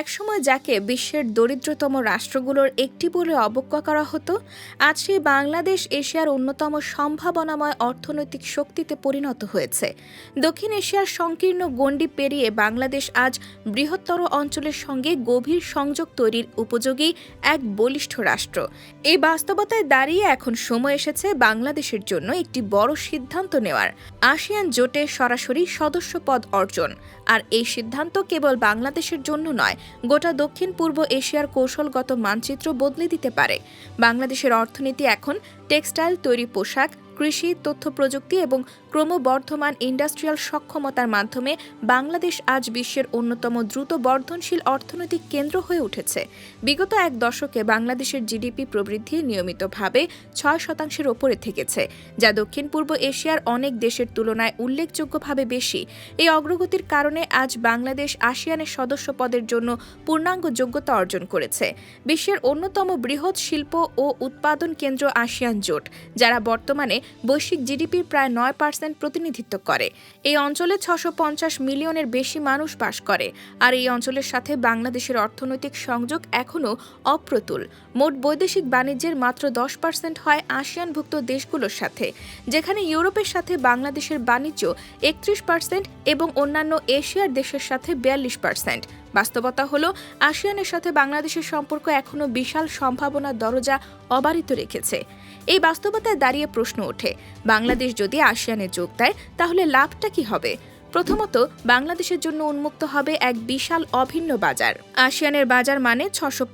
একসময় যাকে বিশ্বের দরিদ্রতম রাষ্ট্রগুলোর একটি বলে অবজ্ঞা করা হতো, আজ সেই বাংলাদেশ এশিয়ার অন্যতম সম্ভাবনাময় অর্থনৈতিক শক্তিতে পরিণত হয়েছে। দক্ষিণ এশিয়ার সংকীর্ণ গণ্ডি পেরিয়ে বাংলাদেশ আজ বৃহত্তর অঞ্চলের সঙ্গে গভীর সংযোগ তৈরির উপযোগী এক বলিষ্ঠ রাষ্ট্র। এই বাস্তবতায় দাঁড়িয়ে এখন সময় এসেছে বাংলাদেশের জন্য একটি বড় সিদ্ধান্ত নেওয়ার। আসিয়ান জোটে সরাসরি সদস্য পদ অর্জন। আর এই সিদ্ধান্ত কেবল বাংলাদেশের জন্য নয় গোটা দক্ষিণ পূর্ব এশিয়ার কৌশলগত মানচিত্র বদলে দিতে পারে। বাংলাদেশের অর্থনীতি এখন টেক্সটাইল তৈরি পোশাক কৃষি, তথ্য প্রযুক্তি এবং ক্রমবর্ধমান ইন্ডাস্ট্রিয়াল সক্ষমতার মাধ্যমে বাংলাদেশ আজ বিশ্বের অন্যতম দ্রুত বর্ধনশীল অর্থনৈতিক কেন্দ্র হয়ে উঠেছে। বিগত এক দশকে বাংলাদেশের জিডিপি প্রবৃদ্ধি নিয়মিতভাবে ছয় শতাংশের ওপরে থেকেছে, যা দক্ষিণ পূর্ব এশিয়ার অনেক দেশের তুলনায় উল্লেখযোগ্যভাবে বেশি। এই অগ্রগতির কারণে আজ বাংলাদেশ আসিয়ানের সদস্য পদের জন্য পূর্ণাঙ্গ যোগ্যতা অর্জন করেছে। বিশ্বের অন্যতম বৃহৎ শিল্প ও উৎপাদন কেন্দ্র আসিয়ান জোট, যারা বর্তমানে বৈশ্বিক জিডিপির প্রায় নয় পার্সেন্ট প্রতিনিধিত্ব করে। এই অঞ্চলে ছশো পঞ্চাশ মিলিয়নের বেশি মানুষ বাস করে আর এই অঞ্চলের সাথে বাংলাদেশের অর্থনৈতিক সংযোগ এখনও অপ্রতুল। মোট বৈদেশিক বাণিজ্যের মাত্র দশ পার্সেন্ট হয় আসিয়ানভুক্ত দেশগুলোর সাথে, যেখানে ইউরোপের সাথে বাংলাদেশের বাণিজ্য একত্রিশ পার্সেন্ট এবং অন্যান্য এশিয়ার দেশের সাথে বিয়াল্লিশ পার্সেন্ট। বাস্তবতা হলো, আসিয়ানের সাথে বাংলাদেশের সম্পর্ক এখনও বিশাল সম্ভাবনার দরজা অবারিত রেখেছে। এই বাস্তবতায় দাঁড়িয়ে প্রশ্ন ওঠে, বাংলাদেশ যদি আসিয়ানে যোগ দেয়, তাহলে লাভটা কি হবে? প্রথমত, বাংলাদেশের জন্য উন্মুক্ত হবে এক বিশাল অভিন্ন বাজার। আসিয়ানের বাজার মানে ছশো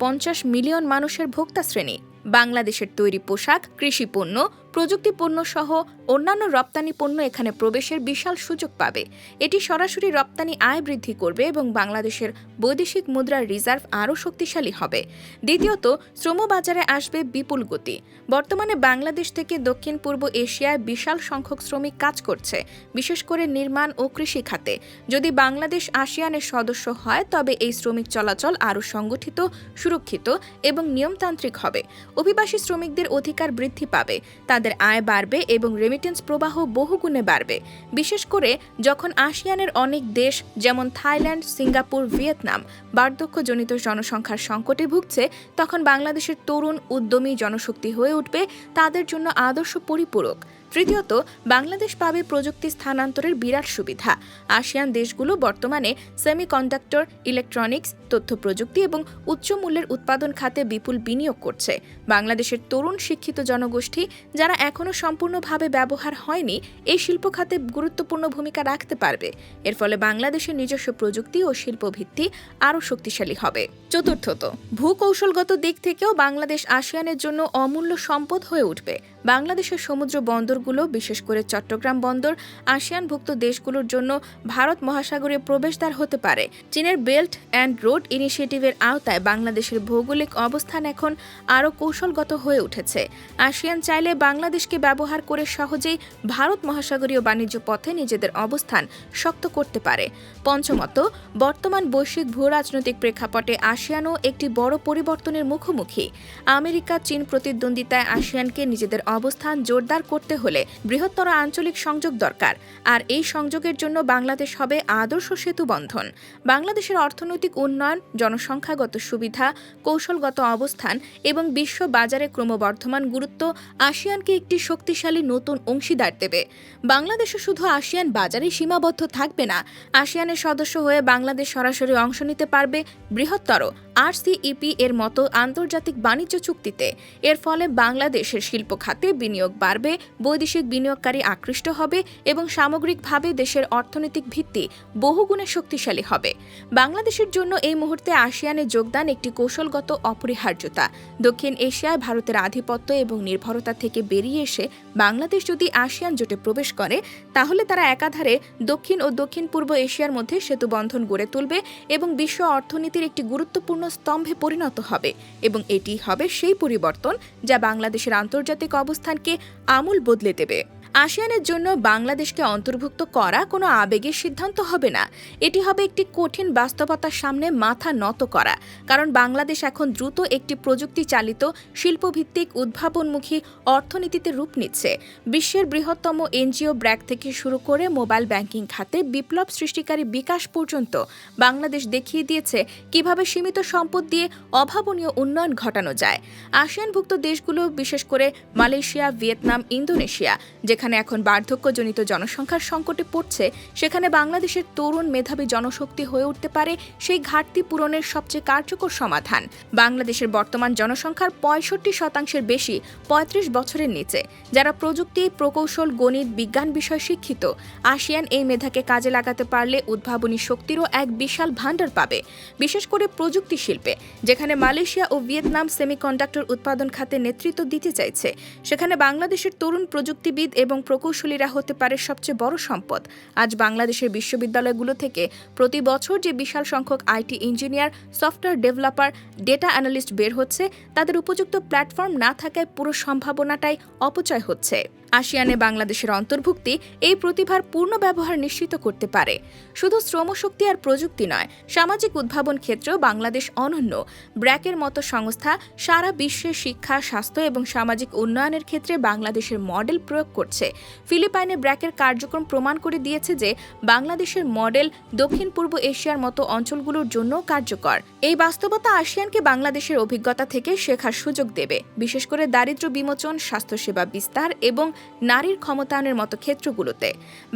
মিলিয়ন মানুষের ভোক্তা শ্রেণি। বাংলাদেশের তৈরি পোশাক, কৃষি পণ্য প্রযুক্তি পণ্য সহ অন্যান্য রপ্তানি পণ্য এখানে প্রবেশের বিশাল সুযোগ পাবে। এটি সরাসরি রপ্তানি আয় বৃদ্ধি করবে এবং বাংলাদেশের বৈদেশিক মুদ্রার রিজার্ভ আরও শক্তিশালী হবে। দ্বিতীয়ত, শ্রম বাজারে আসবে বিপুল গতি। বর্তমানে বাংলাদেশ থেকে দক্ষিণ পূর্ব এশিয়ায় বিশাল সংখ্যক শ্রমিক কাজ করছে, বিশেষ করে নির্মাণ ও কৃষি খাতে। যদি বাংলাদেশ আসিয়ানের সদস্য হয়, তবে এই শ্রমিক চলাচল আরও সংগঠিত, সুরক্ষিত এবং নিয়মতান্ত্রিক হবে। অভিবাসী শ্রমিকদের অধিকার বৃদ্ধি পাবে। তাদের আয় বাড়বে এবং রেমিটেন্স প্রবাহ বহুগুণে বাড়বে। বিশেষ করে যখন আসিয়ানের অনেক দেশ, যেমন থাইল্যান্ড, সিঙ্গাপুর, ভিয়েতনাম, বার্ধক্যজনিত জনসংখ্যার সংকটে ভুগছে, তখন বাংলাদেশের তরুণ, উদ্যমী জনশক্তি হয়ে উঠবে, তাদের জন্য আদর্শ পরিপূরক। তৃতীয়ত, বাংলাদেশ পাবে প্রযুক্তি স্থানান্তরের বিরাট সুবিধা। আসিয়ান দেশগুলো বর্তমানে সেমিকন্ডাক্টর, ইলেকট্রনিক্স, তথ্য প্রযুক্তি এবং উচ্চ মূল্যের উৎপাদন খাতে বিপুল বিনিয়োগ করছে। বাংলাদেশের তরুণ শিক্ষিত জনগোষ্ঠী, যারা এখনও সম্পূর্ণভাবে ব্যবহার হয়নি, এই শিল্প খাতে গুরুত্বপূর্ণ ভূমিকা রাখতে পারবে। এর ফলে বাংলাদেশের নিজস্ব প্রযুক্তি ও শিল্প ভিত্তি আরও শক্তিশালী হবে। চতুর্থত, ভূকৌশলগত দিক থেকেও বাংলাদেশ আসিয়ানের জন্য অমূল্য সম্পদ হয়ে উঠবে। বাংলাদেশের সমুদ্র বন্দরগুলো, বিশেষ করে চট্টগ্রাম বন্দর, আসিয়ানভুক্ত দেশগুলোর জন্য ভারত মহাসাগরীয় প্রবেশদ্বার হতে পারে। চীনের বেল্ট অ্যান্ড রোড ইনিশিয়েটিভের আওতায় বাংলাদেশের ভৌগোলিক অবস্থান এখন আরও কৌশলগত হয়ে উঠেছে। আসিয়ান চাইলে বাংলাদেশকে ব্যবহার করে সহজেই ভারত মহাসাগরীয় বাণিজ্য পথে নিজেদের অবস্থান শক্ত করতে পারে। পঞ্চমত, বর্তমান বৈশ্বিক ভূ রাজনৈতিক প্রেক্ষাপটে আসিয়ানও একটি বড় পরিবর্তনের মুখোমুখি। আমেরিকা, চীন প্রতিদ্বন্দ্বিতায় আসিয়ানকে নিজেদের অবস্থান জোরদার করতে হলে বৃহত্তর আঞ্চলিক সংযোগ দরকার। আর এই সংযোগের জন্য বাংলাদেশ হবে আদর্শ সেতু বন্ধন। বাংলাদেশের অর্থনৈতিক উন্নয়ন, জনসংখ্যাগত সুবিধা, কৌশলগত অবস্থান এবং বিশ্ব বাজারে ক্রমবর্ধমান গুরুত্ব আসিয়ানকে একটি শক্তিশালী নতুন অংশীদার দেবে। বাংলাদেশও শুধু আসিয়ান বাজারে সীমাবদ্ধ থাকবে না, আসিয়ানের সদস্য হয়ে বাংলাদেশ সরাসরি অংশ নিতে পারবে বৃহত্তর আরসিইপি এর মতো আন্তর্জাতিক বাণিজ্য চুক্তিতে। এর ফলে বাংলাদেশের শিল্প খাতে বিনিয়োগ বাড়বে, বৈদেশিক বিনিয়োগকারী আকৃষ্ট হবে এবং সামগ্রিকভাবে দেশের অর্থনৈতিক ভিত্তি বহুগুণে শক্তিশালী হবে। বাংলাদেশের জন্য এই মুহূর্তে আসিয়ানে যোগদান একটি কৌশলগত অপরিহার্যতা। দক্ষিণ এশিয়ায় ভারতের আধিপত্য এবং নির্ভরতা থেকে বেরিয়ে এসে বাংলাদেশ যদি আসিয়ান জোটে প্রবেশ করে, তাহলে তারা একাধারে দক্ষিণ ও দক্ষিণ পূর্ব এশিয়ার মধ্যে সেতু বন্ধন গড়ে তুলবে এবং বিশ্ব অর্থনীতির একটি গুরুত্বপূর্ণ স্তম্ভে পরিণত হবে এবং এটি হবে সেই পরিবর্তন যা বাংলাদেশের আন্তর্জাতিক অবস্থানকে আমূল বদলে দেবে। আসিয়ানের জন্য বাংলাদেশকে অন্তর্ভুক্ত করা কোনো আবেগের সিদ্ধান্ত হবে না। এটি হবে একটি কঠিন বাস্তবতার সামনে মাথা নত করা, কারণ বাংলাদেশ এখন দ্রুত একটি প্রযুক্তি চালিত শিল্পভিত্তিক, উদ্ভাবনমুখী অর্থনীতিতে রূপ নিচ্ছে। বিশ্বের বৃহত্তম এনজিও ব্র্যাক থেকে শুরু করে মোবাইল ব্যাংকিং খাতে বিপ্লব সৃষ্টিকারী বিকাশ পর্যন্ত বাংলাদেশ দেখিয়ে দিয়েছে কীভাবে সীমিত সম্পদ দিয়ে অভাবনীয় উন্নয়ন ঘটানো যায়। আসিয়ানভুক্ত দেশগুলো, বিশেষ করে মালয়েশিয়া, ভিয়েতনাম, ইন্দোনেশিয়া, যেখানে এখন বার্ধক্যজনিত জনসংখ্যার সংকটে পড়ছে, সেখানে বাংলাদেশের তরুণ মেধাবী জনশক্তি হয়ে উঠতে পারে সেই ঘাটতি পূরণের সবচেয়ে কার্যকর সমাধান। বাংলাদেশের বর্তমান জনসংখ্যার পঁয়ষট্টি শতাংশের বেশি পঁয়ত্রিশ বছরের নিচে, যারা প্রযুক্তি, প্রকৌশল, গণিত, বিজ্ঞান বিষয় শিক্ষিত। আসিয়ান এই মেধাকে কাজে লাগাতে পারলে উদ্ভাবনী শক্তিরও এক বিশাল ভাণ্ডার পাবে। বিশেষ করে প্রযুক্তি শিল্পে, যেখানে মালয়েশিয়া ও ভিয়েতনাম সেমিকন্ডাক্টর উৎপাদন খাতে নেতৃত্ব দিতে চাইছে, সেখানে বাংলাদেশের তরুণ প্রযুক্তিবিদ এবং প্রকৌশলীরা হতে পারে সবচেয়ে বড় সম্পদ। আজ বাংলাদেশের বিশ্ববিদ্যালয়গুলো থেকে প্রতি বছর যে বিশাল সংখ্যক IT engineer, software developer, data analyst বের হচ্ছে, তাদের উপযুক্ত প্ল্যাটফর্ম না থাকায় পুরো সম্ভাবনাটাই অপচয় হচ্ছে। আসিয়ানে বাংলাদেশের অন্তর্ভুক্তি এই প্রতিভার পূর্ণ ব্যবহার নিশ্চিত করতে পারে। শুধু শ্রমশক্তি আর প্রযুক্তি নয়, সামাজিক উদ্ভাবন ক্ষেত্রেও বাংলাদেশ অনন্য। ব্র্যাকের মতো সংস্থা সারা বিশ্বে শিক্ষা, স্বাস্থ্য এবং সামাজিক উন্নয়নের ক্ষেত্রে বাংলাদেশের মডেল প্রয়োগ করছে। ফিলিপাইনে ব্র্যাকের কার্যক্রম প্রমাণ করে দিয়েছে যে, বাংলাদেশের মডেল দক্ষিণ পূর্ব এশিয়ার মতো অঞ্চলগুলোর জন্য কার্যকর। এই বাস্তবতা আসিয়ানকে বাংলাদেশের অভিজ্ঞতা থেকে শেখার সুযোগ দেবে। বিশেষ করে দারিদ্র্য বিমোচন, স্বাস্থ্যসেবা বিস্তার এবং নারীর ক্ষমতায়নের মতো ক্ষেত্রগুলোতে।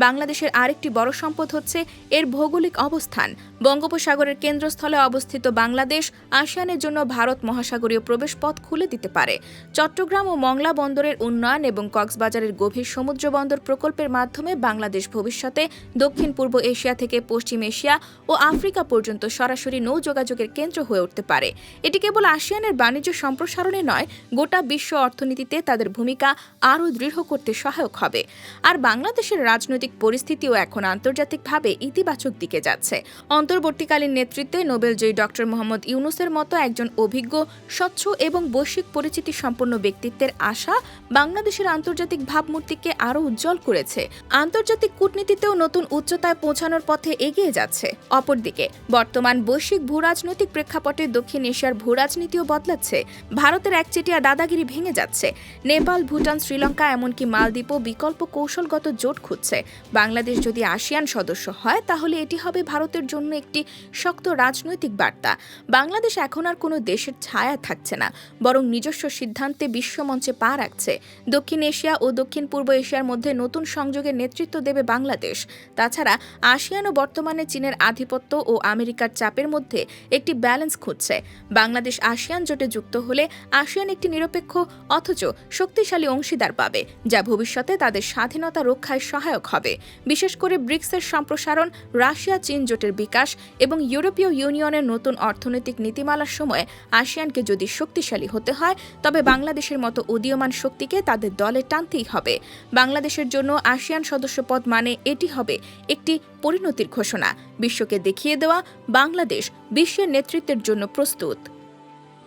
বাংলাদেশের আরেকটি বড় সম্পদ হচ্ছে এর ভৌগোলিক অবস্থান। বঙ্গোপসাগরের কেন্দ্রস্থলে অবস্থিত বাংলাদেশ আসিয়ানের জন্য ভারত মহাসাগরীয় প্রবেশপথ খুলে দিতে পারে। চট্টগ্রাম ও মংলা বন্দরের উন্নয়ন এবং কক্সবাজারের গভীর সমুদ্র বন্দর প্রকল্পের মাধ্যমে বাংলাদেশ ভবিষ্যতে দক্ষিণ পূর্ব এশিয়া থেকে পশ্চিম এশিয়া ও আফ্রিকা পর্যন্ত সরাসরি নৌ যোগাযোগের কেন্দ্র হয়ে উঠতে পারে। এটি কেবল আসিয়ানের বাণিজ্য সম্প্রসারণে নয়, গোটা বিশ্ব অর্থনীতিতে তাদের ভূমিকা আরও দৃঢ় করতে সহায়ক হবে। আর বাংলাদেশের রাজনৈতিক পরিস্থিতিও এখন আন্তর্জাতিকভাবে ইতিবাচক দিকে যাচ্ছে। অন্তর্বর্তীকালীন নেতৃত্বে নোবেলজয়ী ডক্টর মোহাম্মদ ইউনুসের মতো একজন অভিজ্ঞ, স্বচ্ছ এবং বৈশ্বিক পরিচিতি সম্পন্ন ব্যক্তিত্বের আশা বাংলাদেশের আন্তর্জাতিক ভাবমূর্তিকে আরও উজ্জ্বল করেছে। আন্তর্জাতিক কূটনীতিতেও নতুন উচ্চতায় পৌঁছানোর পথে এগিয়ে যাচ্ছে। অপরদিকে, বর্তমান বৈশ্বিক ভূরাজনৈতিক প্রেক্ষাপটে দক্ষিণ এশিয়ার ভূরাজনীতিও বদলাচ্ছে। ভারতের একচেটিয়া দাদাগিরি ভেঙে যাচ্ছে। নেপাল, ভুটান, শ্রীলঙ্কা এমনকি মালদ্বীপও বিকল্প কৌশলগত জোট খুঁজছে। বাংলাদেশ যদি আসিয়ান সদস্য হয়, তাহলে এটি হবে ভারতের জন্য একটি শক্ত রাজনৈতিক বার্তা। বাংলাদেশ এখন আর কোনো দেশের ছায়া থাকছে না, বরং নিজস্ব সিদ্ধান্তে বিশ্বমঞ্চে পা রাখছে। দক্ষিণ এশিয়া ও দক্ষিণ পূর্ব এশিয়ার মধ্যে নতুন সংযোগের নেতৃত্ব দেবে বাংলাদেশ। তাছাড়া আসিয়ান ও বর্তমানে চীনের আধিপত্য ও আমেরিকার চাপের মধ্যে একটি ব্যালেন্স খুঁজছে। বাংলাদেশ আসিয়ান জোটে যুক্ত হলে আসিয়ান একটি নিরপেক্ষ, অথচ শক্তিশালী অংশীদার পাবে যা ভবিষ্যতে তাদের স্বাধীনতা রক্ষায় সহায়ক হবে। বিশেষ করে ব্রিক্সের সম্প্রসারণ, রাশিয়া, চীন জোটের বিকাশ এবং ইউরোপীয় ইউনিয়নের নতুন অর্থনৈতিক নীতিমালার সময় আসিয়ানকে যদি শক্তিশালী হতে হয়, তবে বাংলাদেশের মতো উদীয়মান শক্তিকে তাদের দলে টানতেই হবে। বাংলাদেশের জন্য আসিয়ান সদস্যপদ মানে এটি হবে একটি পরিণতির ঘোষণা। বিশ্বকে দেখিয়ে দেওয়া বাংলাদেশ বিশ্বের নেতৃত্বের জন্য প্রস্তুত।